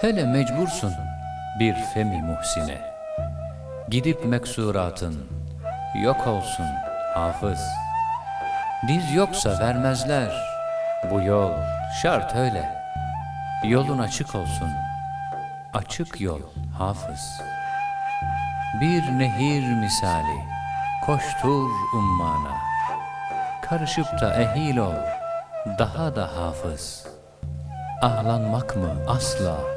Hele mecbursun bir femi muhsine. Gidip meksuratın yok olsun hafız. Diz yoksa vermezler. Bu yol şart öyle. Yolun açık olsun. Açık yol hafız. Bir nehir misali koştur ummana. Karışıp da ehil ol daha da hafız. Ahlanmak mı asla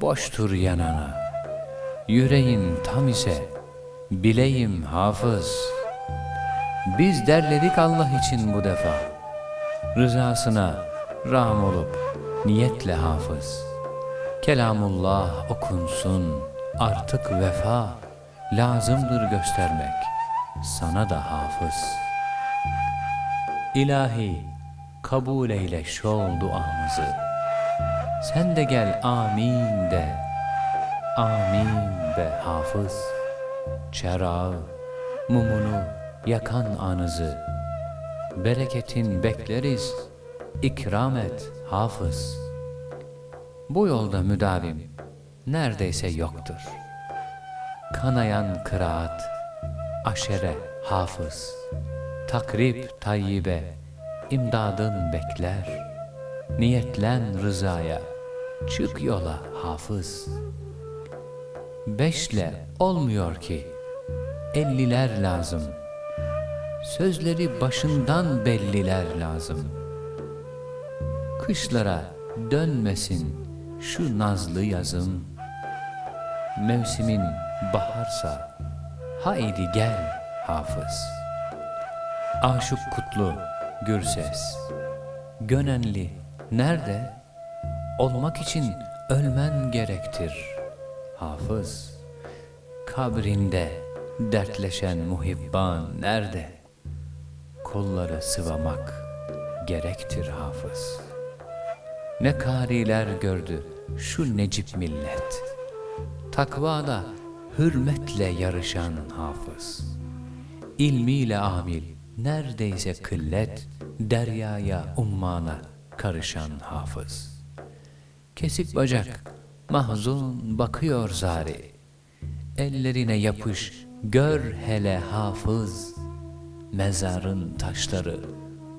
boştur yanana. Yüreğin tam ise bileyim hafız. Biz derledik Allah için bu defa. Rızasına ram olup niyetle hafız. Kelamullah okunsun artık vefa lazımdır göstermek sana da hafız. İlahi kabul eyle şol duamızı. Sen de gel amin de, amin be hafız. Çerağı, mumunu yakan anızı. Bereketin bekleriz, ikram et hafız. Bu yolda müdavim neredeyse yoktur. Kanayan kıraat, aşere hafız. Takrib tayyibe, imdadın bekler. Niyetlen rızaya, çık yola hafız. Beşle olmuyor ki, elliler lazım. Sözleri başından belliler lazım. Kışlara dönmesin şu nazlı yazım. Mevsimin baharsa, haydi gel hafız. Aşık kutlu, gürses, gönenli nerede? Olmak için ölmen gerektir hafız. Kabrinde dertleşen muhibban nerede? Kolları sıvamak gerektir hafız. Ne kariler gördü şu necip millet. Takvada hürmetle yarışan hafız. İlmiyle amil neredeyse kıllet, deryaya ummana karışan hafız. Kesik bacak, mahzun bakıyor zari. Ellerine yapış, gör hele hafız. Mezarın taşları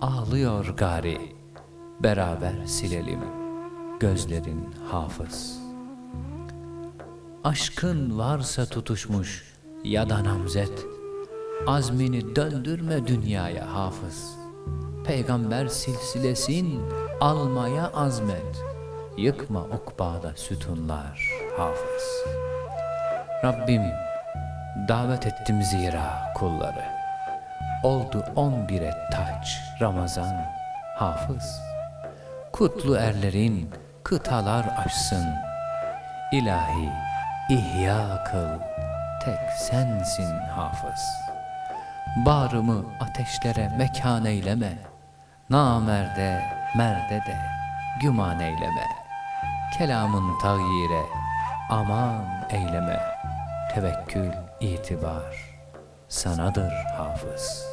ağlıyor gari. Beraber silelim gözlerin hafız. Aşkın varsa tutuşmuş ya da namzet, azmini döndürme dünyaya hafız. Peygamber silsilesin almaya azmet, yıkma ukbada sütunlar hafız. Rabbim davet ettim zira kulları. Oldu on bire taç Ramazan hafız. Kutlu erlerin kıtalar aşsın. İlahi ihya kıl tek sensin hafız. Bağrımı ateşlere mekan eyleme. Namerde, merde de güman eyleme. Kelamın tagyire aman eyleme. Tevekkül, itibar sanadır hafız.